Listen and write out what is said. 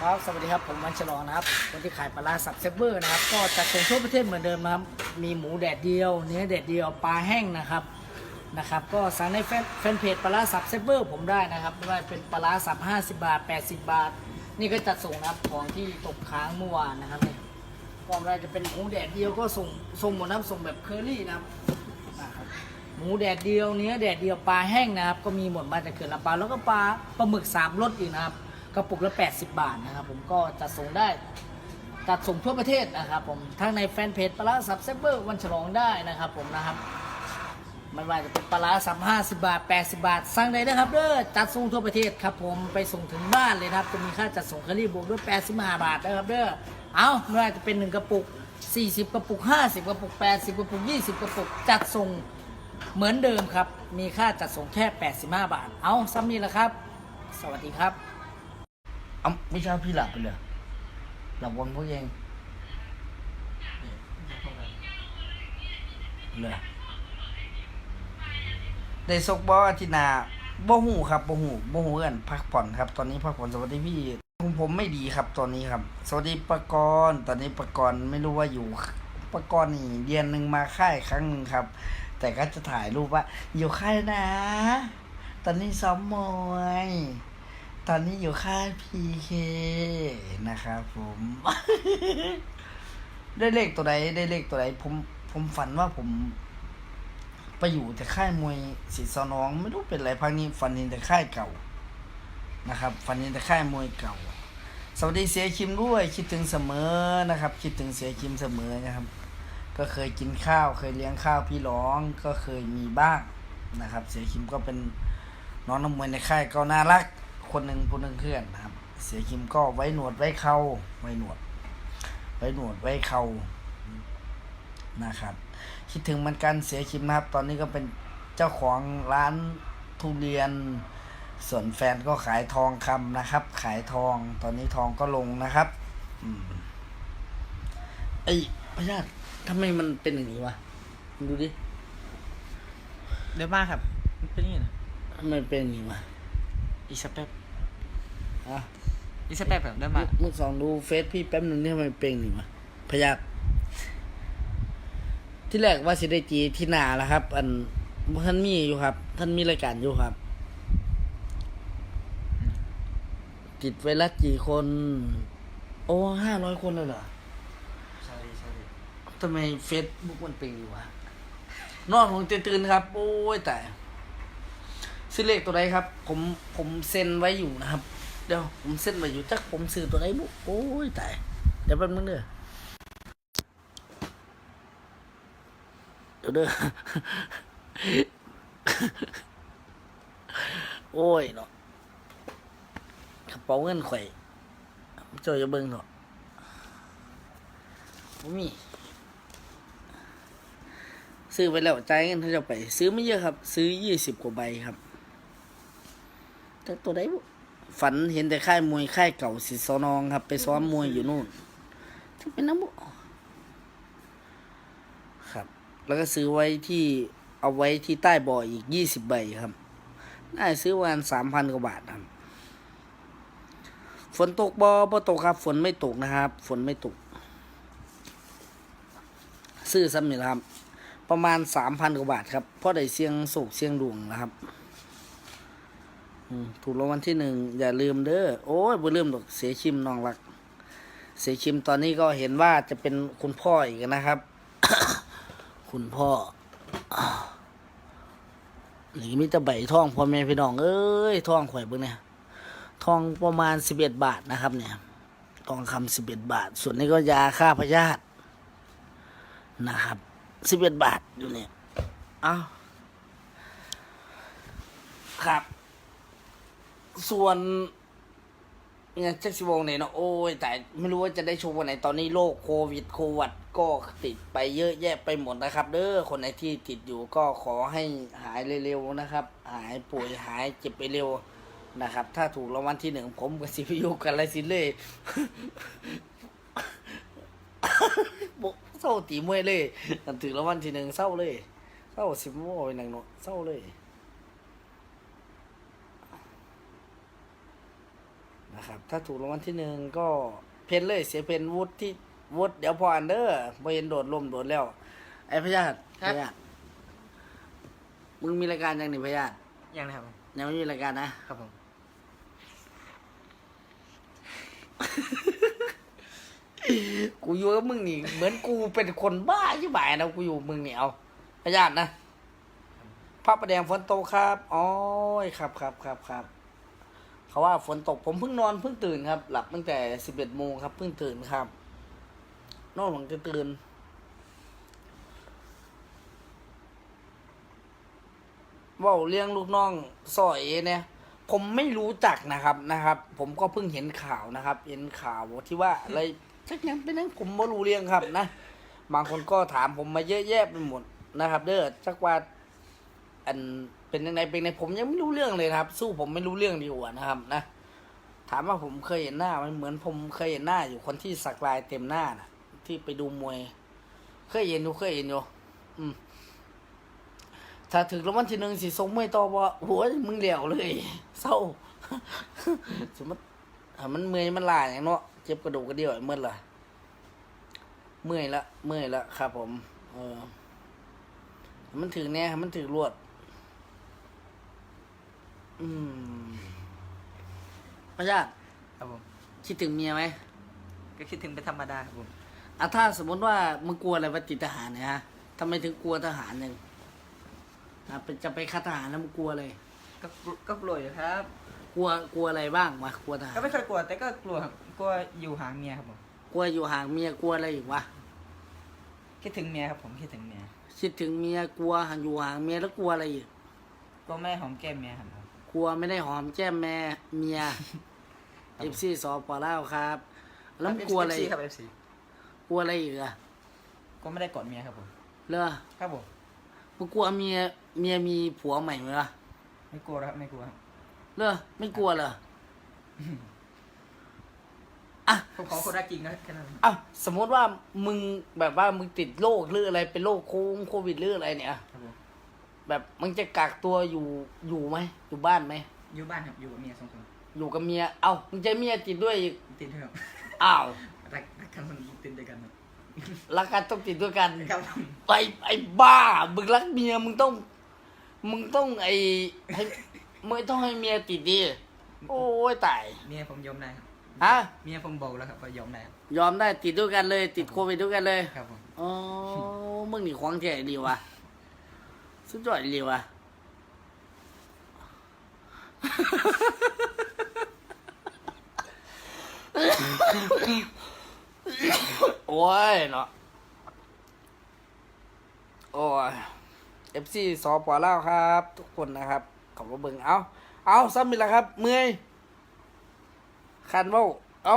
ครับสวัสดีครับผมวันฉลองนะครับคนที่ขายปลาสับเซเวอร์นะครับ ก็จะส่งทั่วประเทศเหมือนเดิมนะครับ มีหมูแดดเดียว เนื้อแดดเดียวปลาแห้งนะครับนะครับ ก็สั่งในแฟนเพจปลาสับเซเวอร์ผมได้นะครับไม่ว่าเป็นปลาสับ50 บาท 80 บาท นี่ก็จัดส่งนะครับของที่ตกค้างเมื่อวานนะครับเนี่ยก็ไม่ว่าจะเป็นหมูแดดเดียวก็ส่งส่งหมดนะครับส่งแบบเคอรี่นะครับหมูแดดเดียวเนื้อแดดเดียวปลาแห้งนะครับ ก็มีหมดมาจากเขื่อนลำปาแล้วก็ปลาปลาหมึกสามรสอีกนะครับ กระปุกละ 80 บาทนะครับผมก็จะส่งได้จัดส่งทั่วประเทศนะครับผมทั้งในแฟนเพจปลาร้าสับเซเบอร์วันฉลองได้นะครับผมนะครับไม่ว่าจะเป็นปลาร้าสับห้าสิบาท80บาท สั่งได้นะครับเด้อจัดส่งทั่วประเทศครับผมไปส่งถึงบ้านเลยนะครับจะมีค่าจัดส่งคลีบวกด้วย85บห้าบาทนะครับเด้อเอาไม่ว่าจะเป็น1กระปุก40กระปุก50กระปุก80กระปุก20กระปุกจัดส่งเหมือนเดิมครับ มีค่าจัดส่งแค่85บาท เอาซ้ำนี้แหละครับ สวัสดีครับ เอ้าไม่ใช่พี่หลับไปเลยหลับวนพวกเองเลยได้ซกบออาทิตย์หนาบ่หูครับบ่หูบ่หูเอิ้นพักผ่อนครับ ตอนนี้พักผ่อนสวัสดีพี่ผมผมไม่ดีครับตอนนี้ครับ สวัสดีปะกรณ์ตอนนี้ปะกรณ์ไม่รู้ว่าอยู่ปะกรณ์นี่เดือนหนึ่งมาค่ายครั้งหนึ่งครับ แต่ก็จะถ่ายรูปว่า อยู่ค่ายนะ ตอนนี้ซ้อมมวย ตอนนี้อยู่ค่ายพีเคนะครับผม ได้เลขตัวใดได้เลขตัวใดผมผมฝันว่าผม ไปอยู่แต่ค่ายมวยศรีสอนอง ไม่รู้เป็นไรพักนี้ฝันเห็นแต่ค่ายเก่านะครับฝันเห็นแต่ค่ายมวยเก่า สวัสดีเสียคิมด้วย คิดถึงเสมอนะครับ คิดถึงเสียคิมเสมอนะครับ ก็เคยกินข้าว เคยเลี้ยงข้าวพี่ร้องก็เคยมีบ้างนะครับ เสียคิมก็เป็นน้องน้ำมวยในค่ายก็น่ารัก คนหนึ่งคนหนึ่งเพื่อนนะครับ เสียคิมก็ไว้หนวดไว้เขาไว้หนวด ไว้หนวดไว้เขานะครับ คิดถึงเหมันกันเสียคิมนะครับ ตอนนี้ก็เป็นเจ้าของร้านทุเรียน ส่วนแฟนก็ขายทองคำนะครับ ขายทอง ตอนนี้ทองก็ลงนะครับอืมเอ้ยพญาติทำไมมันเป็นอย่างนี้วะมึงดูดิเดี๋ยวมาครับมันเป็นอยังไงนะทำไมเป็นอย่างนี้วะอีกสักแป๊บ อะอีกสักแป๊บแบบเดี๋ยวมามึงสองดูเฟซพี่แป๊บหนึงนี่ทำไมเป็นอย่างนี้วะพญาติที่แรกว่าสิได้จีที่นาแล้วครับ อันท่านมีอยู่ครับ ท่านมีรายการอยู่ครับ ติดไวรัสกี่คน โอ้ห้าร้อยคนเลยเหรอใช่ใช่ทำไมเฟซบุ๊กมันเป็นอยู่วะนอนของตื่นๆครับ โอ้ยแต่ซื้อเลขตัวใดครับ ผมผมเซ็นไว้อยู่นะครับ เดี๋ยวผมเซ็นไว้อยู่จักผมซื้อตัวใดบุโอ้ยแต่เดี๋ยวแป๊บนึงเด้อเดี๋ยวเด้อโอ้ยเนาะกระเป๋าเงินข่อยเจ้าจะเบิ่งเนาะบ่มีซื้อไปแล้วจ่ายเงินเขาจะไป ซื้อไม่เยอะครับ ซื้อยี่สิบกว่าใบครับแต่ตัวใดบุ ฝันเห็นแต่ค่ายมวยค่ายเก่าสิสอนองครับ ไปซ้อมมวยอยู่นู่นที่เป็นน้ำบุครับ แล้วก็ซื้อไว้ที่เอาไว้ที่ใต้บ่ออีกยี่สิบใบครับน่าซื้อวันสามพันกว่าบาทครับ ฝนตกบอบ่ตกครับ ฝนไม่ตกนะครับ ฝนไม่ตก ซื้อซ้ำนี่ครับ ประมาณสามพันกว่าบาทครับเพราะได้เสียงโศกเสียงดวงนะครับ ถูกรางวัลที่หนึ่งอย่าลืมเด้อโอ้ยบ่ลืมดอกเสียชิมน้องรัก เสียชิมตอนนี้ก็เห็นว่าจะเป็นคุณพ่ออีกนะครับ คุณพ่อหรือมีแต่ใบท่องพ่อแม่พี่น้องเอ้ยท่องข่อยเบิ่งเนี่ยทองประมาณสิบเอ็ดบาทนะครับ เนี่ยทองคำสิบเอ็ดบาท ส่วนนี้ก็ยาฆ่าพยาธินะครับสิบเอ็ดบาทอยู่เนี่ย เอาครับ ส่วนเนี่ยแจ็คสิบวงเนี่ยเนาะโอ้ย แต่ไม่รู้ว่าจะได้โชว์วันไหนตอนนี้โรคโควิดโควิดก็ติดไปเยอะแยะไปหมดนะครับ เด้อคนไหนที่ติดอยู่ก็ขอให้หายเร็วๆนะครับ หายป่วยหายเจ็บไปเร็วนะครับ ถ้าถูกรางวัลที่หนึ่งผมกับสิพิยุกันไรสิเลยบเศร้าตีมวยเลยถือรางวัลที่หนึ่งเศร้าเลยเศร้าสิบโมไปหนังเนาะเศร้าเลย นะครับนะครับ ถ้าถูกรางวัลที่หนึ่งก็เพนเลยเสียเพนวุฒที่วุฒเดี๋ยวพออันเดอร์บ่เห็นโดดลมโดดแล้ว ไอ้พญาตพญาตมึงมีรายการยังนี่พญาตยังนะครับผมยังไม่มีรายการนะครับผม กูอยู่กับมึงนี่ เหมือนกูเป็นคนบ้ายี่บ่ายนะกูอยู่กับมึงนี่เอาพญาตนะพระประแดงฝนตกครับอ๋อยครับครับครับครับ เขาว่าฝนตกผมเพิ่งนอนเพิ่งตื่นครับ หลับตั้งแต่สิบเอ็ดโมงครับ เพิ่งตื่นครับ นอนหลังจะตื่นว่าเลี้ยงลูกน้องซอยเนี่ยผมไม่รู้จักนะครับนะครับ ผมก็เพิ่งเห็นข่าวนะครับ เห็นข่าวที่ว่าอะไรสักอย่างเป็นนั้นผมไม่รู้เรื่องครับนะบางคนก็ถามผมมาเยอะแยะไปหมดนะครับ เด้อจักว่าอัน เป็นยังไงเป็นยังไงผมยังไม่รู้เรื่องเลยครับ สู้ผมไม่รู้เรื่องดีกว่านะครับนะถามว่าผมเคยเห็นหน้ามันเหมือนผมเคยเห็นหน้าอยู่คนที่สักลายเต็มหน้าน่ะที่ไปดูมวย เคยเห็นอยู่เคยเห็นอยู่อืมถ้าถึงรางวัลที่หนึ่งสิส่งไม่ต่อว่าโอ้ยมึงเหลวเลยเศร้าสมมติมันเมื่อยมันลายอย่างเนาะเจ็บกระดูกกระเดี่ยวเมื่อละเมื่อยละเมื่อยละครับผม เออ มันถึงเนี่ยให้มันถึงรวด อืมพระญาติครับผม คิดถึงเมียไหมก็คิดถึงเป็นธรรมดาครับผม อะถ้าสมมติว่ามึงกลัวอะไรว่าติดทหารเนี่ยฮะทำไมถึงกลัวทหารยังอะเป็นจะไปคัดทหารแล้วมึงกลัวเลยก็กลัวก็กลัวอยู่ครับ กลัวกลัวอะไรบ้างวะกลัวทหารก็ไม่เคยกลัวแต่ก็กลัวครับกลัวอยู่ห่างเมียครับผม กลัวอยู่ห่างเมียกลัวอะไรอีกวะคิดถึงเมียครับผมคิดถึงเมียคิดถึงเมียกลัวห่างอยู่ห่างเมียแล้วกลัวอะไรอีก กลัวแม่หอมแก้มเมียครับผม กลัวไม่ได้หอมแก้มแม่เมียเอฟซีสอปอเล่าครับ แล้วมึงกลัวอะไร FC ครับ FC กลัวอะไรอีกอะก็ไม่ได้กอดเมียครับผมเลอครับผมมึงกลัวเมียเมียมีผัวใหม่ไหมล่ะไม่กลัวครับไม่กลัวครับเลอไม่กลัวเหรออะ ผมขอคนรักจริงนะแค่นั้น อะสมมติว่ามึงแบบว่ามึงติดโรคหรืออะไรเป็นโรคโควิดหรืออะไรเนี่ย ครับผม แบบมึงจะกักตัวอยู่อยู่ไหมอยู่บ้านไหมอยู่บ้านครับอยู่กับเมียสองคนอยู่กับเมีย เอ้ามึงจะเมียติดด้วยอีกติดครับอ้าวรักรักกันมันติดด้วยกันครับรักกันต้องติดด้วยกันครับผมไอ้ไอ้บ้ามึงรักเมียมึงต้อง มึงต้องไอ้ให้มึงต้องให้เมียติดดิโอ้ยตายเมียผมยอมได้ครับฮะเมียผมบอกแล้วครับว่ายอมได้ครับยอมได้ติดด้วยกันเลย ติดโควิดด้วยกันเลยครับผมอ๋อมึงนี่ขวางแท้ดีว่ะ สุดยอดดีว่ะโอ้ยเนาะโอ้ย FC สอปอเล่าครับ ทุกคนนะครับขอบคุณเบิ่งเอาเอาซ้ำอีกแล้วครับ เมื่อยคันว่าเอา